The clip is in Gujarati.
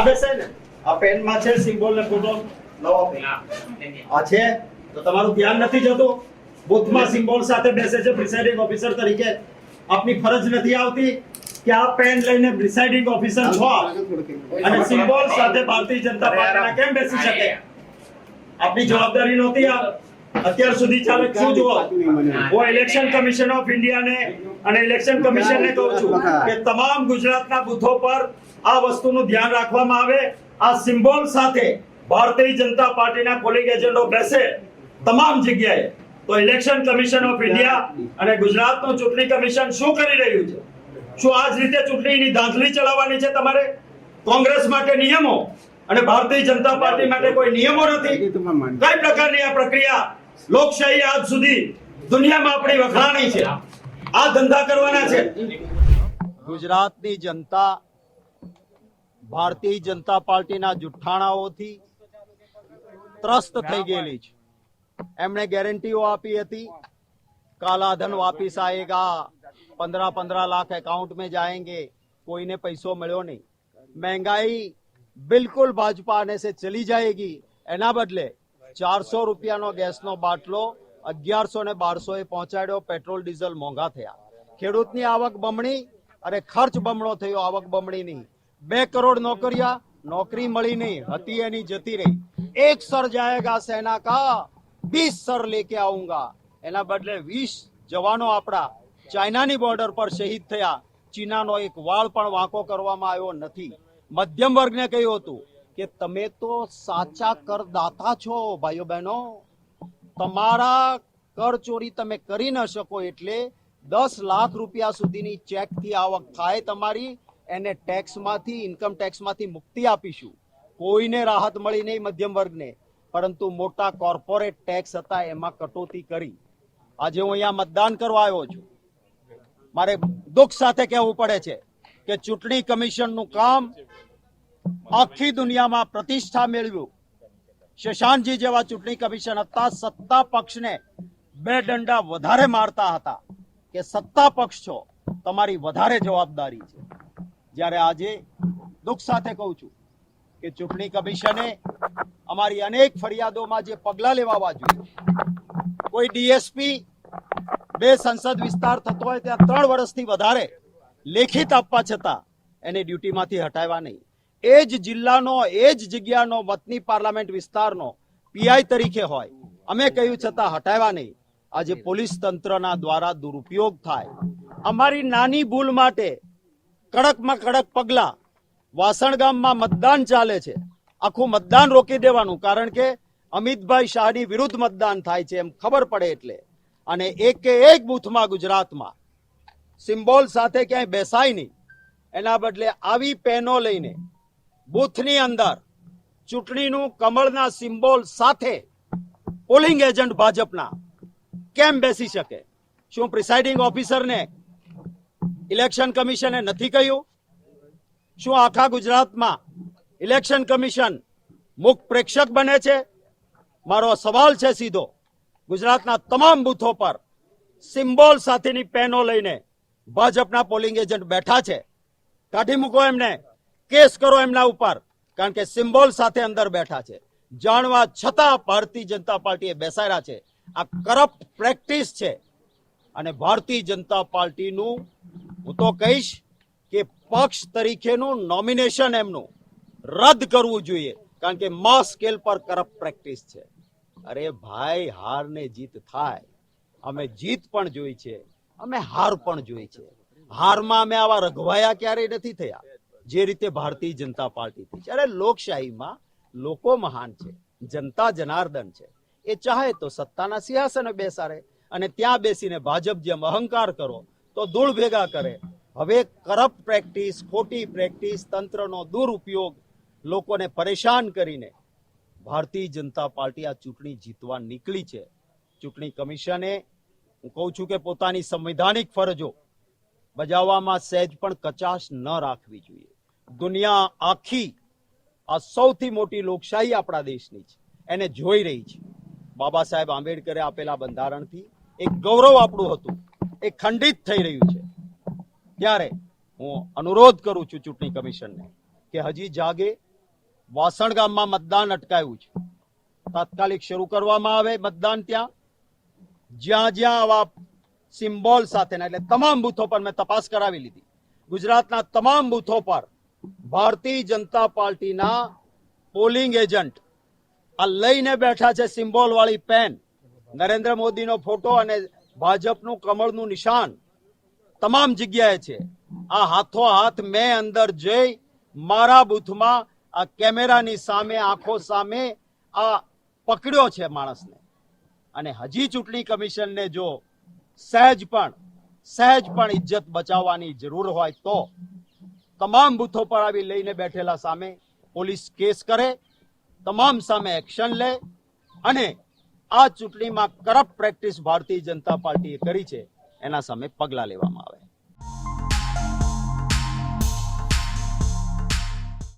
ના બેસાય ને? આ પેનમાં છે સિમ્બોલ ને ફોટો નવો આ છે તો તમારું ધ્યાન નથી જતું. બુથમાં સિમ્બોલ સાથે બેસે છે પ્રિસાઇડિંગ ઓફિસર તરીકે. આપની ફરજ નથી આવતી કે આ પેન લઈને પ્રિસાઇડિંગ ઓફિસર છો. અને સિમ્બોલ સાથે ભારતીય જનતા પાર્ટીના કેમ બેસી શકે? આપની જવાબદારી નહોતી આ. અત્યાર સુધી ચાલે શું જુઓ? હું. ઇલેક્શન કમિશન ઓફ ઇન્ડિયાને અને ઇલેક્શન કમિશનને કહું છું કે તમામ ગુજરાતના બુથો પર આ વસ્તુનું ધ્યાન રાખવામાં આવે. આ સિમ્બોલ સાથે ભારતીય જનતા પાર્ટીના પોલિંગ એજન્ટો બેસે તમામ જગ્યાએ. તો ઇલેક્શન કમિશન ઓફ ઇન્ડિયા અને ગુજરાતનું ચૂંટણી કમિશન શું કરી રહ્યું છે? શું આ જ રીતે ચૂંટણીની ધાંધલી ચલાવવાની છે તમારે? કોંગ્રેસ માટે નિયમો અને ભારતીય જનતા પાર્ટી માટે કોઈ નિયમો નથી? કઈ પ્રકારની આ પ્રક્રિયા લોકશાહી આજ સુધી દુનિયામાં આપણી વખાણી છે? આ ધંધા કરવાના છે? ગુજરાતની જનતા ભારતીય જનતા પાર્ટીના જુઠ્ઠાણાઓથી ત્રસ્ત થઈ ગયેલી છે. એમણે ગેરંટીઓ આપી હતી. કાલા વાપિસ આએગા પંદરા પંદરા લાખ એકાઉન્ટ મેં જાએંગે કોઈને પૈસો મળ્યો નહીં. મહેંગાઈ બિલકુલ ભાજપા આને સે ચલી જાયગી. એના બદલે ચારસો રૂપિયાનો ગેસનો બાટલો અગિયારસો ને બારસો એ પહોંચાડ્યો પેટ્રોલ ડીઝલ મોંઘા થયા. ખેડૂતની આવક બમણી અને ખર્ચ બમણો થયો આવક બમણી નહીં બે કરોડ નોકરિયા, નોકરી મળી નહીં, હતી એની જતી રહી. એક સર જાયેગા સેના કા બીસ સર લેકે આઉંગા. એના બદલે વીસ જવાનો આપણા ચાઇનાની બોર્ડર પર શહીદ થયા. ચીનાનો એક વાળ પણ વાંકો કરવામાં આવ્યો નથી. મધ્યમ વર્ગને કહ્યું હતું કે, તમે તો સાચા કરદાતા છો, ભાઈઓ બહેનો. તમારા કર ચોરી તમે કરી ન શકો એટલે દસ લાખ રૂપિયા સુધીની ચેકથી આવક થાય તમારી એને ટેક્સમાંથી ઇન્કમ ટેક્સમાંથી મુક્તિ આપીશું. કોઈને રાહત મળી નહીં મધ્યમ વર્ગને, પરંતુ મોટા કોર્પોરેટ ટેક્સ હતા એમાં કટોતી કરી. આજે હું અહીંયા મતદાન કરવા આવ્યો છું. મારે દુઃખ સાથે કહેવું પડે છે કે ચૂંટણી કમિશનનું કામ આખી દુનિયામાં પ્રતિષ્ઠા મેળવ્યું. શશાંકજી જેવા ચૂંટણી કમિશન હતા, સત્તા પક્ષને બે દંડા વધારે મારતા હતા કે સત્તા પક્ષ છો, તમારી વધારે જવાબદારી છે. જ્યારે આજે દુઃખ સાથે કહું છું કે ચૂંટણી કમિશને અમારી અનેક ફરિયાદોમાં જે પગલાં લેવા જોઈએ. કોઈ ડીએસપી બે સંસદ વિસ્તાર થતો હોય ત્યાં ત્રણ વર્ષથી વધારે લેખિત આપવા છતાં એને ડ્યુટીમાંથી હટાવ્યા નહીં. એ જ જિલ્લાનો, એ જ જગ્યાનો વતની પાર્લામેન્ટ વિસ્તારનો પીઆઈ તરીકે હોય. અમે કહ્યું છતાં હટાવ્યા નહીં. આજે પોલીસ તંત્રના દ્વારા દુરુપયોગ થાય. અમારી નાની ભૂલ માટે કડકમાં કડક પગલા. વાસણ ગામમાં મતદાન ચાલે છે. આખું મતદાન રોકી દેવાનું, કારણ કે અમિતભાઈ શાહની વિરુદ્ધ મતદાન થાય છે એમ ખબર પડે એટલે. અને એકે એક બૂથમાં ગુજરાતમાં. સિમ્બોલ સાથે ક્યાંય બેસાય નહીં. એના બદલે આવી પેનો લઈને બૂથની અંદર ચૂંટણીનું કમળના સિમ્બોલ સાથે પોલિંગ એજન્ટ ભાજપના કેમ બેસી શકે? શું પ્રિસાઇડિંગ ઓફિસરને ઇલેક્શન કમિશને નથી કહ્યું. શું આખા ગુજરાતમાં ઇલેક્શન કમિશન મુખ પ્રેક્ષક બને છે? મારો સવાલ છે સીધો. ગુજરાતના તમામ બૂથો પર સિમ્બોલ સાથેની પેનો લઈને ભાજપના પોલિંગ એજન્ટ બેઠા છે. કાઢી મૂકો એમને. કેસ કરો એમના ઉપર. કારણ કે સિમ્બોલ સાથે અંદર બેઠા છે. જાણવા છતાં ભારતીય જનતા પાર્ટીએ બેસાડ્યા છે. આ કરપ્ટ પ્રેક્ટિસ છે. અને ભારતીય જનતા પાર્ટીનું હું તો કહીશ કે પક્ષ તરીકેનું નોમિનેશન એમનું રદ કરવું જોઈએ, કારણ કે મા સ્કેલ પર કરપ્ટ પ્રેક્ટિસ છે. અરે ભાઈ હાર ને જીત થાય. અમે જીત પણ જોઈ છે. અમે હાર પણ જોઈ છે. હારમાં અમે આવા રઘવાયા ક્યારેય નથી થયા. જે રીતે ભારતીય જનતા પાર્ટી થઈ છે. અરે લોકશાહીમાં લોકો મહાન છે. જનતા જનાર્દન છે. એ ચાહે તો સત્તાના સિંહાસને બેસાડે અને ત્યાં બેસીને ભાજપ જેમ અહંકાર કરો, તો ધૂળ ભેગા કરે. હવે કરપ્ટ પ્રેક્ટિસ, ખોટી પ્રેક્ટિસ, તંત્રનો દુરુપયોગ લોકોને પરેશાન કરીને ભારતીય જનતા પાર્ટી આ ચૂંટણી જીતવા નીકળી છે. ચૂંટણી કમિશને હું કહું છું કે પોતાની સંવિધાનિક ફરજો બજાવવામાં સહેજ પણ કચાશ ન રાખવી જોઈએ. દુનિયા આખી આ સૌથી મોટી લોકશાહી આપણા દેશની છે. એને જોઈ રહી છે. બાબા સાહેબ આંબેડકરે આપેલા બંધારણથી એક ગૌરવ આપણું હતું. એ ખંડિત થઈ રહ્યું છે. ત્યારે હું અનુરોધ કરું છું ચૂંટણી કમિશનને કે હજી જાગે, વાસણ ગામમાં મતદાન અટકાયું છે. તાત્કાલિક શરૂ કરવામાં આવે મતદાન ત્યાં. જ્યાં જ્યાં આવા સિમ્બોલ સાથેના, એટલે તમામ બૂથો પર મેં તપાસ કરાવી લીધી. ગુજરાતના તમામ બૂથો પર ભારતીય જનતા પાર્ટીના પોલિંગ એજન્ટ આ લઈને બેઠા છે સિમ્બોલ વાળી પેન. નરેન્દ્ર મોદીનો ફોટો અને ભાજપનું કમળનું નિશાન તમામ જગ્યાએ છે. આ હાથો હાથ મેં અંદર જઈ મારા બૂથમાં આ કેમેરાની સામે, આંખો સામે આ પકડ્યો છે માણસને. અને હજી ચૂંટણી કમિશનને જો સહેજ પણ સહેજ પણ ઇજ્જત બચાવવાની જરૂર હોય તો તમામ બૂથો પર આવી લઈને બેઠેલા સામે પોલીસ કેસ કરે, તમામ સામે એક્શન લે અને આ ચૂંટણીમાં કરપ્ટ પ્રેક્ટિસ ભારતીય જનતા પાર્ટીએ કરી છે. એના સામે પગલાં લેવામાં આવે.